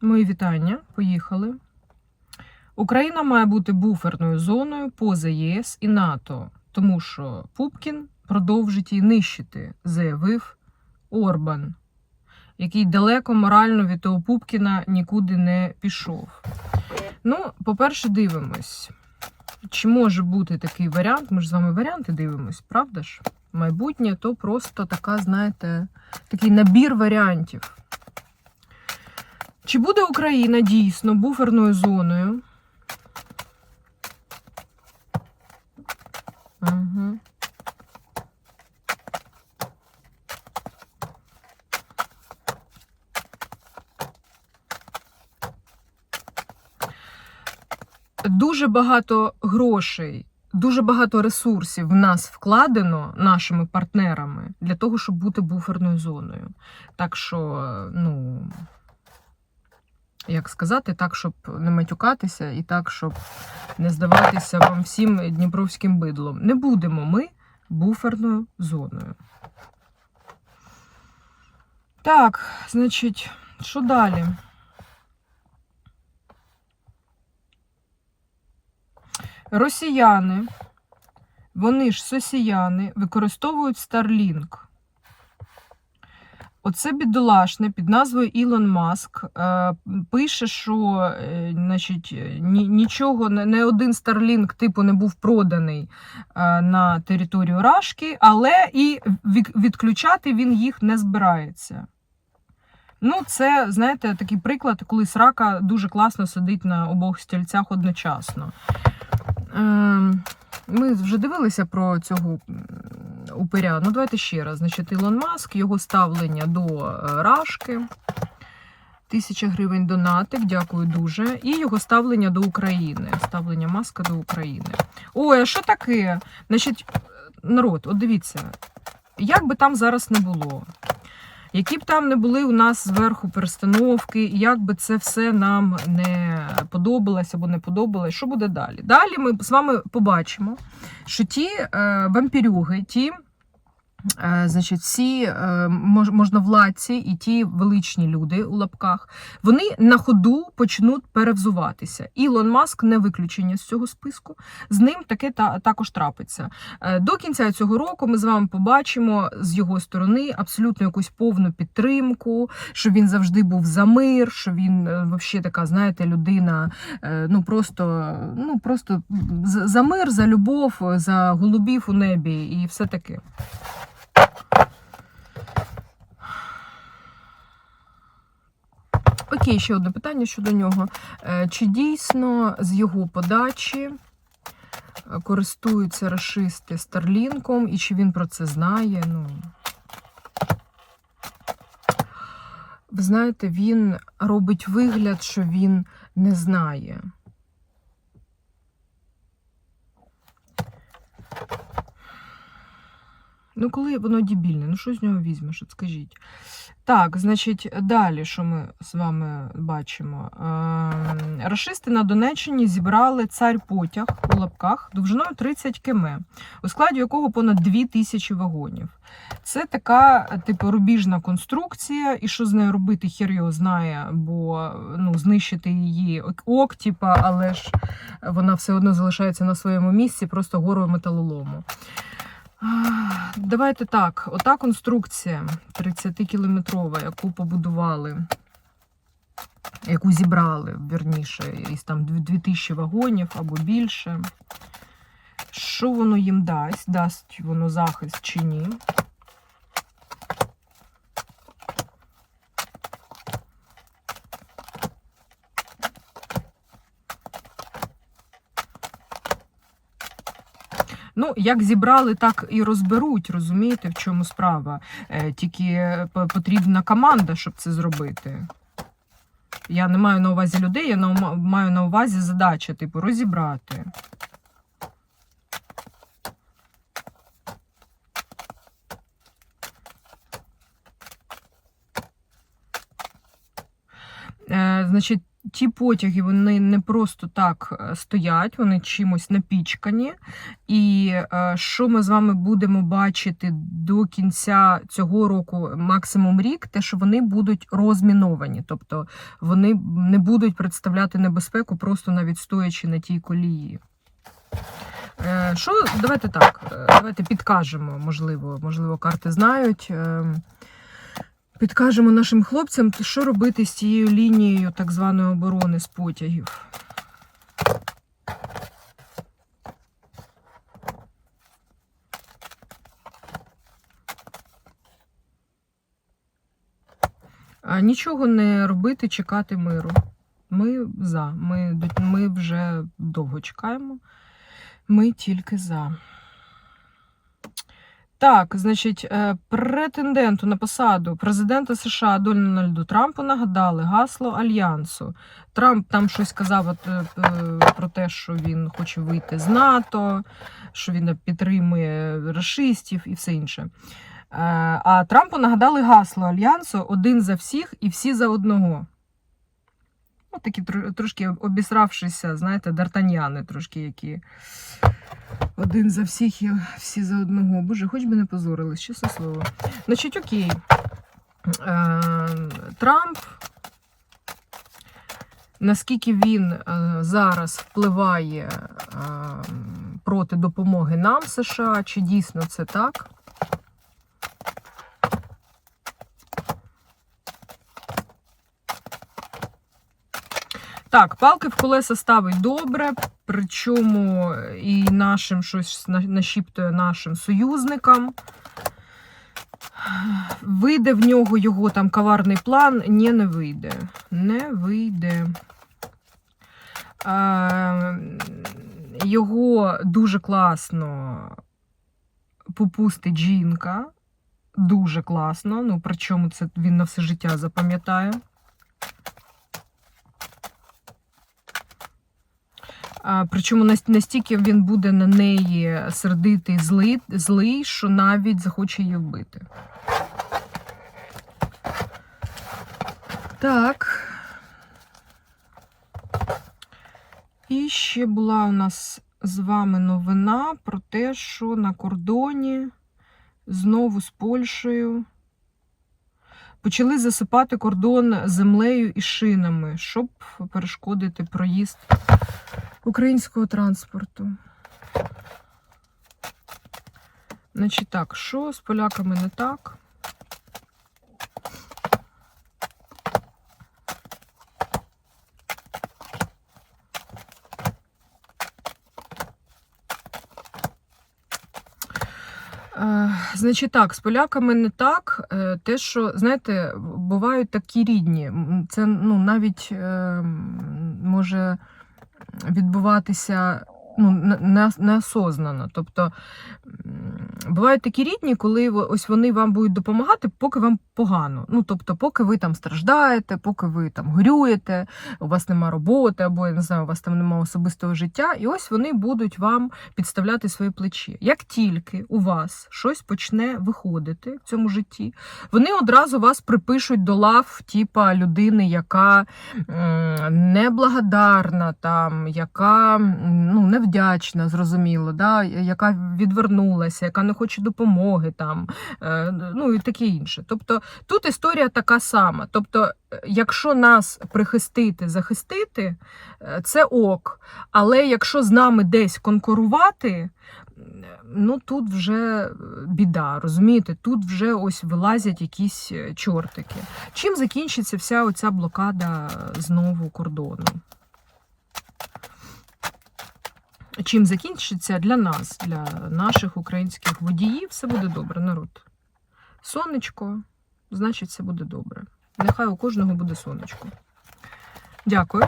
Мої вітання. Поїхали. Україна має бути буферною зоною поза ЄС і НАТО, тому що Пупкін продовжить її нищити, заявив Орбан, який далеко морально від того Пупкіна нікуди не пішов. Ну, по-перше, дивимось. Чи може бути такий варіант? Ми ж з вами варіанти дивимось, правда ж? Майбутнє то просто така, знаєте, такий набір варіантів. Чи буде Україна дійсно буферною зоною? Угу. Дуже багато грошей, дуже багато ресурсів в нас вкладено нашими партнерами для того, щоб бути буферною зоною. Так що, ну як сказати, так, щоб не матюкатися, і так, щоб не здаватися вам всім дніпровським бидлом. Не будемо ми буферною зоною. Так, значить, що далі? Росіяни, вони ж сосіяни, використовують Starlink. Оце бідолашне під назвою Ілон Маск е, пише, що е, значить, ні, нічого, не, один Starlink типу не був проданий е, на територію Рашки, але і відключати він їх не збирається. Ну, це, знаєте, такий приклад, коли срака дуже класно сидить на обох стільцях одночасно. Е, ми вже дивилися про цього упиря. Ну, давайте ще раз. Значить, Ілон Маск, його ставлення до е, Рашки. Тисяча гривень донатик, дякую дуже. І його ставлення до України. Ставлення Маска до України. Ой, а що таке? Значить, народ, от дивіться, як би там зараз не було. Які б там не були у нас зверху перестановки, як би це все нам не подобалось або не подобалось, що буде далі? Далі ми з вами побачимо, що ті е, вампірюги, ті, значить, всі е, мож, можновладці і ті величні люди у лапках, вони на ходу почнуть перевзуватися. Ілон Маск не виключення з цього списку. З ним таке та, також трапиться. Е, До кінця цього року ми з вами побачимо з його сторони абсолютно якусь повну підтримку, що він завжди був за мир, що він е, взагалі така, знаєте, людина, е, ну просто, ну просто за мир, за любов, за голубів у небі і все таке. Окей, ще одне питання щодо нього. Е, Чи дійсно з його подачі е, користуються расисти Старлінком, і чи він про це знає? Ну. Ви знаєте, він робить вигляд, що він не знає. Ну, коли воно дебільне, ну що з нього візьмеш, от скажіть. Так, значить, далі, що ми з вами бачимо? Ем, Рашисти на Донеччині зібрали цар потяг у лапках довжиною 30 км, у складі якого понад 2 тисячі вагонів. Це така, типу, рубіжна конструкція, і що з нею робити, хер його знає, бо ну, знищити її ок, типа, але ж вона все одно залишається на своєму місці, просто горою металолому. Давайте так, ота конструкція 30-кілометрова, яку побудували, яку зібрали, вірніше, із там 2000 вагонів або більше. Що воно їм дасть? Дасть воно захист чи ні? Ну, як зібрали, так і розберуть, розумієте, в чому справа. Е, Тільки потрібна команда, щоб це зробити. Я не маю на увазі людей, я маю на увазі задача, типу, розібрати. Е, значить, ті потяги вони не просто так е, стоять, вони чимось напічкані. І е, що ми з вами будемо бачити до кінця цього року, максимум рік, те, що вони будуть розміновані, тобто вони не будуть представляти небезпеку, просто навіть стоячи на тій колії. Е, Що, давайте так, давайте підкажемо, можливо, можливо, карти знають. Підкажемо нашим хлопцям, що робити з цією лінією так званої оборони з потягів. А, Нічого не робити, чекати миру. Ми за. Ми, ми вже довго чекаємо. Ми тільки за. Так, значить, е, претенденту на посаду президента США Дональду Трампу нагадали гасло альянсу. Трамп там щось казав от, е, е, про те, що він хоче вийти з НАТО, що він підтримує расистів і все інше. А Трампу нагадали гасло альянсу один за всіх і всі за одного. Ну, такі трошки обісравшися, знаєте, дартаняни трошки які. Один за всіх і всі за одного. Боже, хоч би не позорились, чесне слово. Значить, окей. Е, Трамп, наскільки він е, зараз впливає е, проти допомоги нам, США, чи дійсно це так? Так, палки в колеса ставить добре, причому і нашим щось нашіптує нашим союзникам. Вийде в нього його там коварний план? Ні, не вийде. Не вийде. Е, його дуже класно попустить жінка. Дуже класно. Ну, причому це він на все життя запам'ятає. Причому настільки він буде на неї сердитий, злий, злий, що навіть захоче її вбити. Так. І ще була у нас з вами новина про те, що на кордоні знову з Польщею почали засипати кордон землею і шинами, щоб перешкодити проїзд українського транспорту. Значить так, що з поляками не так? Е, Значить так, з поляками не так. Е, Те, що, знаєте, бувають такі рідні. Це ну, навіть е, може відбуватися ну, не- не- неосознано. Тобто бувають такі рідні, коли ось вони вам будуть допомагати, поки вам погано. Ну, тобто, поки ви там страждаєте, поки ви там горюєте, у вас нема роботи, або я не знаю, у вас там немає особистого життя, і ось вони будуть вам підставляти свої плечі. Як тільки у вас щось почне виходити в цьому житті, вони одразу вас припишуть до лав, типа людини, яка неблагодарна, там, яка ну, невдячна, зрозуміло, да? яка відвернулася, яка не хоче допомоги, там, е, ну і таке інше. Тобто тут історія така сама. Тобто, е, якщо нас прихистити, захистити, е, це ок. Але якщо з нами десь конкурувати, ну тут вже е, біда, розумієте? Тут вже ось вилазять якісь е, чортики. Чим закінчиться вся оця блокада е, знову кордону? Чим закінчиться для нас, для наших українських водіїв, все буде добре, народ. Сонечко, значить, все буде добре. Нехай у кожного буде сонечко. Дякую.